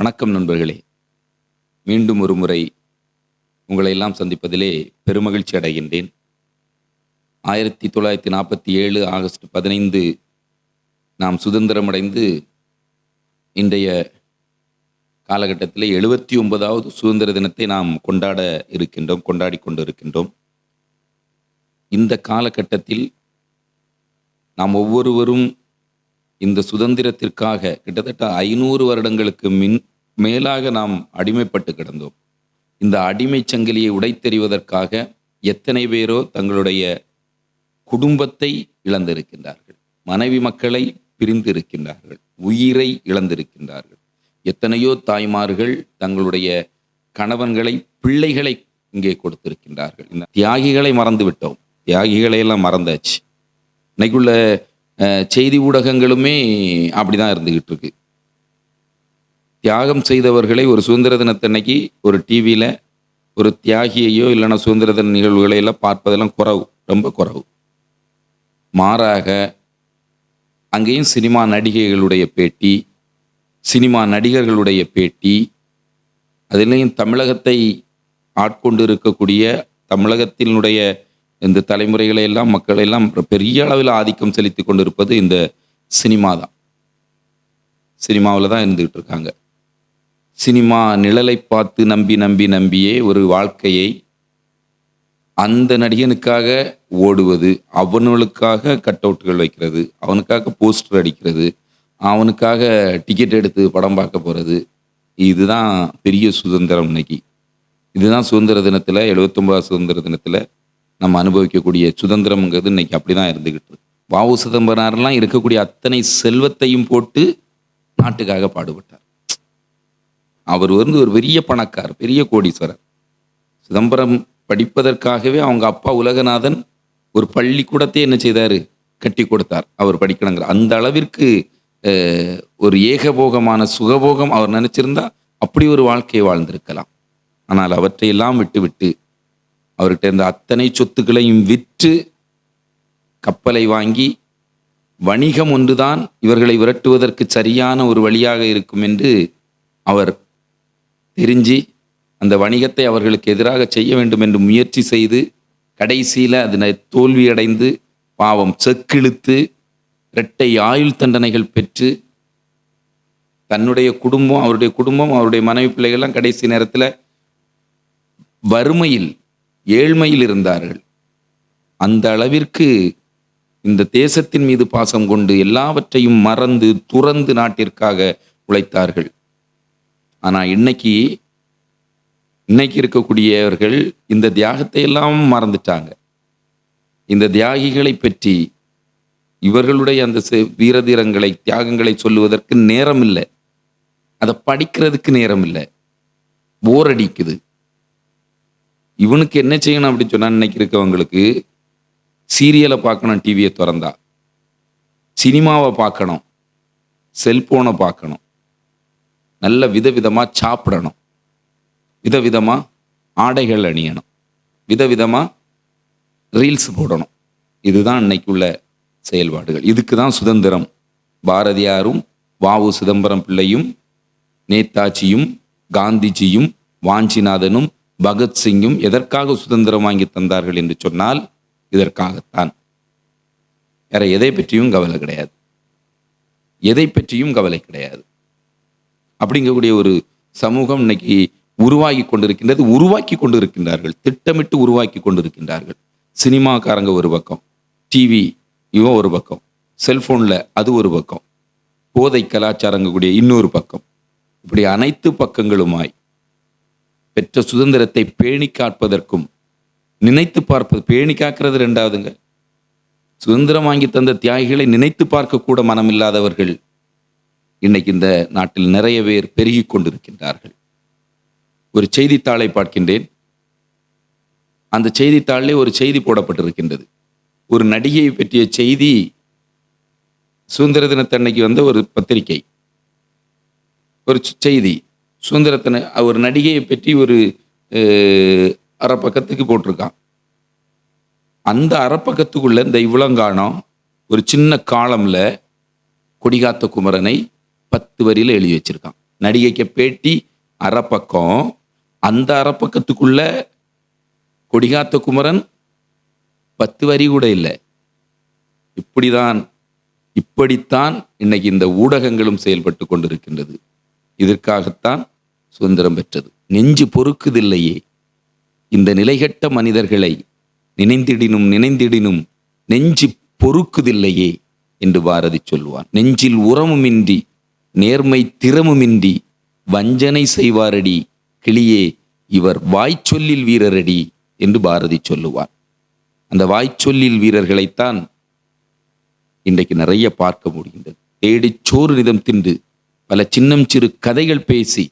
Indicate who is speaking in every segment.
Speaker 1: வணக்கம் நண்பர்களே. மீண்டும் ஒரு முறை உங்களை எல்லாம் சந்திப்பதிலே பெருமகிழ்ச்சி அடைகின்றேன். ஆயிரத்தி தொள்ளாயிரத்தி நாற்பத்தி ஏழு ஆகஸ்ட் பதினைந்து நாம் சுதந்திரமடைந்து இன்றைய காலகட்டத்தில் எழுபத்தி ஒன்பதாவது சுதந்திர தினத்தை நாம் கொண்டாட இருக்கின்றோம் கொண்டாடி கொண்டு இருக்கின்றோம் இந்த காலகட்டத்தில் நாம் ஒவ்வொருவரும் இந்த சுதந்திரத்திற்காக கிட்டத்தட்ட ஐநூறு வருடங்களுக்கு மின் மேலாக நாம் அடிமைப்பட்டு கிடந்தோம். இந்த அடிமை சங்கிலியை உடைத்தெறிவதற்காக எத்தனை பேரோ தங்களுடைய குடும்பத்தை இழந்திருக்கின்றார்கள். மனைவி மக்களை பிரிந்திருக்கின்றார்கள். உயிரை இழந்திருக்கின்றார்கள். எத்தனையோ தாய்மார்கள் தங்களுடைய கணவன்களை பிள்ளைகளை இங்கே கொடுத்திருக்கின்றார்கள். இந்த தியாகிகளை மறந்து விட்டோம் தியாகிகளை எல்லாம் மறந்தாச்சு. இன்னைக்குள்ள அஹ், செய்தி ஊடகங்களுமே அப்படிதான் இருந்துகிட்டு இருக்கு. தியாகம் செய்தவர்களை ஒரு சுதந்திர தினத்தன்னைக்கு ஒரு டிவியில் ஒரு தியாகியையோ இல்லைன்னா சுதந்திர தின நிகழ்வுகளை எல்லாம் பார்ப்பதெல்லாம் குறவு ரொம்ப குறவு. மாறாக அங்கேயும் சினிமா நடிகைகளுடைய பேட்டி சினிமா நடிகர்களுடைய பேட்டி அதிலையும் தமிழகத்தை ஆட்கொண்டு இருக்கக்கூடிய தமிழகத்தினுடைய இந்த தலைமுறைகளை எல்லாம் மக்களை எல்லாம் பெரிய அளவில் ஆதிக்கம் செலுத்தி கொண்டிருப்பது இந்த சினிமா தான். சினிமாவில் தான் இருந்துகிட்டு இருக்காங்க. சினிமா நிழலை பார்த்து நம்பி நம்பி நம்பியே ஒரு வாழ்க்கையை அந்த நடிகனுக்காக ஓடுவது அவனுக்காக கட் அவுட்டுகள் வைக்கிறது அவனுக்காக போஸ்டர் அடிக்கிறது அவனுக்காக டிக்கெட் எடுத்து படம் பார்க்க போகிறது இதுதான் பெரிய சுதந்திரம் இன்னைக்கு. இதுதான் சுதந்திர தினத்தில் எழுபத்தொம்பதாம் சுதந்திர தினத்தில் நம்ம அனுபவிக்கக்கூடிய சுதந்திரம்ங்கிறது இன்னைக்கு அப்படிதான் தான் இருந்துக்கிட்டு வாவு சிதம்பரனாரெல்லாம் இருக்கக்கூடிய அத்தனை செல்வத்தையும் போட்டு நாட்டுக்காக பாடுபட்டார். அவர் வந்து ஒரு பெரிய பணக்கார் பெரிய கோடீஸ்வரர். சிதம்பரம் படிப்பதற்காகவே அவங்க அப்பா உலகநாதன் ஒரு பள்ளிக்கூடத்தை என்ன செய்தார்? கட்டி கொடுத்தார். அவர் படிக்கணுங்கிற அந்த அளவிற்கு ஒரு ஏகபோகமான சுகபோகம் அவர் நினைச்சிருந்தா அப்படி ஒரு வாழ்க்கையை வாழ்ந்திருக்கலாம். ஆனால் அவற்றையெல்லாம் விட்டுவிட்டு அவர்கிட்ட இருந்த அத்தனை சொத்துக்களையும் விற்று கப்பலை வாங்கி வணிகம் ஒன்றுதான் இவர்களை விரட்டுவதற்கு சரியான ஒரு வழியாக இருக்கும் என்று அவர் தெரிஞ்சு அந்த வணிகத்தை அவர்களுக்கு எதிராக செய்ய வேண்டும் என்று முயற்சி செய்து கடைசியில் அதனை தோல்வியடைந்து பாவம் செக்கிழுத்து இரட்டை ஆயுள் தண்டனைகள் பெற்று தன்னுடைய குடும்பம் அவருடைய குடும்பம் அவருடைய மனைவி பிள்ளைகள்லாம் கடைசி நேரத்தில் வறுமையில் ஏழ்மையில் இருந்தார்கள். அந்த அளவிற்கு இந்த தேசத்தின் மீது பாசம் கொண்டு எல்லாவற்றையும் மறந்து துறந்து நாட்டிற்காக உழைத்தார்கள். ஆனா இன்னைக்கு இன்னைக்கு இருக்கக்கூடியவர்கள் இந்த தியாகத்தை எல்லாம் மறந்துட்டாங்க. இந்த தியாகிகளை பற்றி இவர்களுடைய அந்த செ- வீரதீரங்களை தியாகங்களை சொல்லுவதற்கு நேரம் இல்லை அதை படிக்கிறதுக்கு நேரம் இல்லை போர் அடிக்குது. இவனுக்கு என்ன செய்யணும் அப்படின்னு சொன்னா இன்னைக்கு இருக்கவங்களுக்கு சீரியலை பார்க்கணும் டிவியை திறந்தா. சினிமாவை பார்க்கணும். செல்போனை பார்க்கணும். நல்ல விதவிதமாக சாப்பிடணும். விதவிதமாக ஆடைகள் அணியணும். விதவிதமாக ரீல்ஸ் போடணும். இதுதான் இன்னைக்கு உள்ள செயல்பாடுகள். இதுக்கு தான் சுதந்திரம். பாரதியாரும் வாவு சிதம்பரம் பிள்ளையும் நேதாஜியும் காந்திஜியும் வாஞ்சிநாதனும் பகத்சிங்கும் எதற்காக சுதந்திரம் வாங்கி தந்தார்கள் என்று சொன்னால் இதற்காகத்தான். வேற எதை பற்றியும் கவலை கிடையாது. எதை பற்றியும் கவலை கிடையாது. அப்படிங்கக்கூடிய ஒரு சமூகம் இன்னைக்கு உருவாகி கொண்டிருக்கின்றது உருவாக்கி கொண்டிருக்கின்றார்கள் திட்டமிட்டு உருவாக்கி கொண்டிருக்கின்றார்கள். சினிமாக்காரங்க ஒரு பக்கம் டிவி இவன் ஒரு பக்கம் செல்ஃபோனில் அது ஒரு பக்கம் போதை கலாச்சாரங்க கூடிய இன்னொரு பக்கம். இப்படி அனைத்து பக்கங்களுமாய் பெற்ற சுதந்திரத்தை பேணி காப்பதற்கும் நினைத்து பார்ப்பது பேணி காக்கிறது ரெண்டாவதுங்க. சுதந்திரம் வாங்கி தந்த தியாகிகளை நினைத்து பார்க்கக்கூட மனமில்லாதவர்கள் இன்னைக்கு இந்த நாட்டில் நிறைய பேர் பெருகி கொண்டிருக்கின்றார்கள். ஒரு செய்தித்தாளை பார்க்கின்றேன். அந்த செய்தித்தாளிலே ஒரு செய்தி போடப்பட்டிருக்கின்றது. ஒரு நடிகையை பற்றிய செய்தி சுதந்திர தினத்தன்னைக்கு வந்த ஒரு பத்திரிகை. ஒரு செய்தி. சுதந்திரத்தின ஒரு நடிகையை பற்றி ஒரு அறப்பக்கத்துக்கு போட்டிருக்கான். அந்த அறப்பக்கத்துக்குள்ள இந்த இவ்வளங்கானம் ஒரு சின்ன காலம்ல கொடிகாத்த குமரனை பத்து வரியில் எழுதி வச்சிருக்கான். நடிகைக்கு பேட்டி அறப்பக்கம். அந்த அறப்பக்கத்துக்குள்ள கொடிகாத்த குமரன் பத்து வரி கூட இல்லை. இப்படிதான் இப்படித்தான் இன்னைக்கு இந்த ஊடகங்களும் செயல்பட்டு கொண்டிருக்கின்றது. இதற்காகத்தான் சுதந்திரம் பெற்றது. நெஞ்சு பொறுக்குதில்லையே. இந்த நிலைகட்ட மனிதர்களை நினைந்திடினும் நினைந்திடினும் நெஞ்சு பொறுக்குதில்லையே என்று பாரதி சொல்லுவான். நெஞ்சில் உரமுமின்றி நேர்மை திறமுமின்றி வஞ்சனை செய்வாரடி கிளியே இவர் வாய்ச்சொல்லில் வீரரடி என்று பாரதி சொல்லுவார். அந்த வாய்ச்சொல்லில் வீரர்களைத்தான் இன்றைக்கு நிறைய பார்க்க முடிகின்றது. தேடிச் சோறு நிதம் தின்று பல சின்னம் சிறு கதைகள் பேசி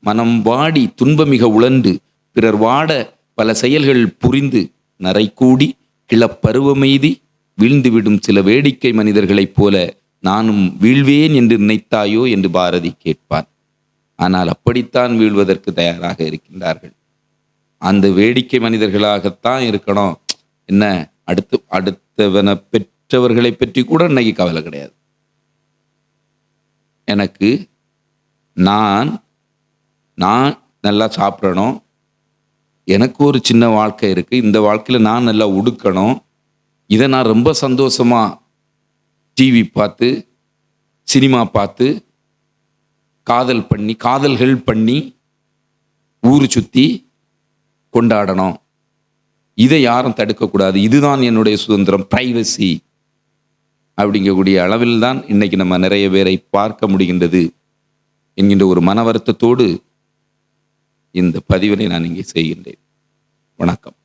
Speaker 1: மனம் வாடி துன்பமிக உழண்டு பிறர் வாட பல செயல்கள் புரிந்து நரை கூடி கிளப்பருவமெய்தி வீழ்ந்துவிடும் சில வேடிக்கை மனிதர்களைப் போல நானும் வீழ்வேன் என்று நினைத்தாயோ என்று பாரதி கேட்பான் ஆனால் அப்படித்தான் வீழ்வதற்கு தயாராக இருக்கின்றார்கள். அந்த வேடிக்கை மனிதர்களாகத்தான் இருக்கணும். என்ன அடுத்து அடுத்தவனை பெற்றவர்களை பற்றி கூட இன்னைக்கு கவலை கிடையாது. எனக்கு நான் நான் நல்லா சாப்பிடணும். எனக்கு ஒரு சின்ன வாழ்க்கை இருக்குது இந்த வாழ்க்கையில் நான் நல்லா உடுக்கணும். இதை நான் ரொம்ப சந்தோஷமா டிவி பார்த்து சினிமா பார்த்து காதல் பண்ணி காதல்கள் பண்ணி ஊர் சுற்றி கொண்டாடணும். இதை யாரும் தடுக்கக்கூடாது. இதுதான் என்னுடைய சுதந்திரம் ப்ரைவசி அப்படிங்கக்கூடிய அளவில் தான் இன்னைக்கு நம்ம நிறைய பேரை பார்க்க முடிகின்றது என்கின்ற ஒரு மன வருத்தத்தோடு இந்த பதிவினை நான் இங்கே செய்கின்றேன். வணக்கம்.